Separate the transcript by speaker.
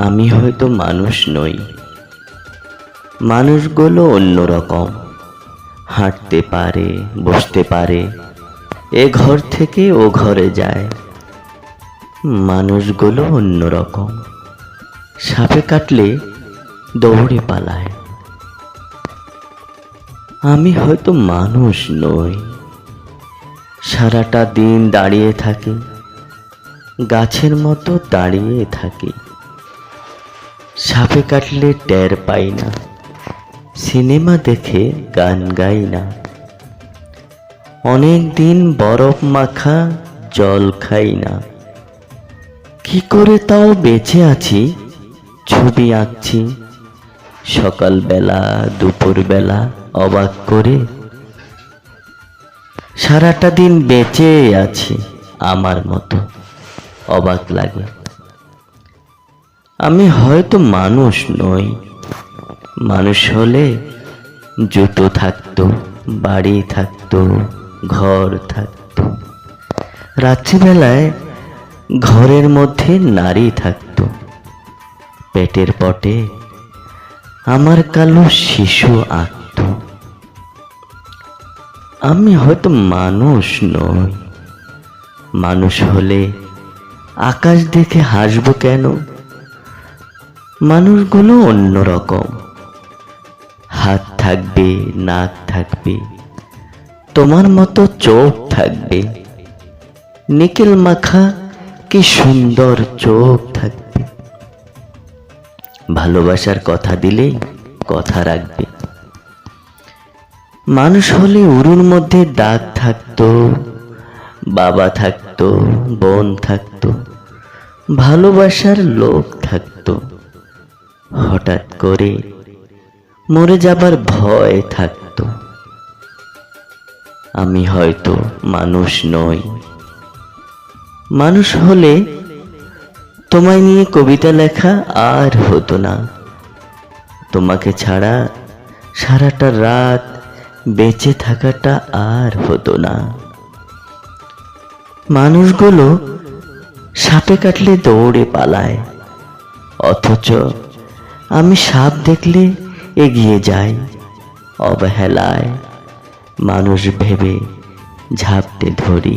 Speaker 1: আমি হয়তো মানুষ নই। মানুষগুলো অন্যরকম হাঁটতে পারে, বসতে পারে, এ ঘর থেকে ও ঘরে যায়। মানুষগুলো অন্যরকম সাপে কাটলে দৌড়ে পালায়। আমি হয়তো মানুষ নই। সারাটা দিন দাঁড়িয়ে থাকি। গাছের মতো দাঁড়িয়ে থাকি। সাপে কাটলে টের পাই না। সিনেমা দেখে গান গাই না। অনেক দিন বরফ মাখা জল খাই না। কি করে তাও বেঁচে আছি, ছবি আঁকছি। সকালবেলা, দুপুরবেলা অবাক করে সারাটা দিন বেঁচে আছি আমার মতো। অবাক লাগে। আমি হয়তো মানুষ নই। মানুষ হলে জুতো থাকতো, বাড়ি থাকতো, ঘর থাকতো। রাত্রিবেলায় ঘরের মধ্যে নারী থাকতো। পেটের পটে আমার কালো শিশু আঁকত। আমি হয়তো মানুষ নই। মানুষ হলে আকাশ দেখে হাসবো কেন? মানুষগুলো অন্যরকম। হাত থাকবে, নাক থাকবে, তোমার মতো চোখ থাকবে। নিকেল মাখা, কি সুন্দর চোখ থাকবে। ভালোবাসার কথা দিলেই কথা রাখবে। মানুষ হলে উরুর মধ্যে দাগ থাকতো, বাবা থাকতো, বোন থাকতো, ভালোবাসার লোক থাকতো। হঠাৎ করে মরে যাবার ভয় থাকতো। আমি হয়তো মানুষ নই। মানুষ হলে তোমায় নিয়ে কবিতা লেখা আর হতো না। তোমাকে ছাড়া সারাটা রাত বেঁচে থাকাটা আর হতো না। মানুষগুলো সাপে কাটলে দৌড়ে পালায়, অথচ আমি সাপ দেখলে এগিয়ে যাই অবহেলায়। মানুষ ভেবে ঝাঁপতে ধরি।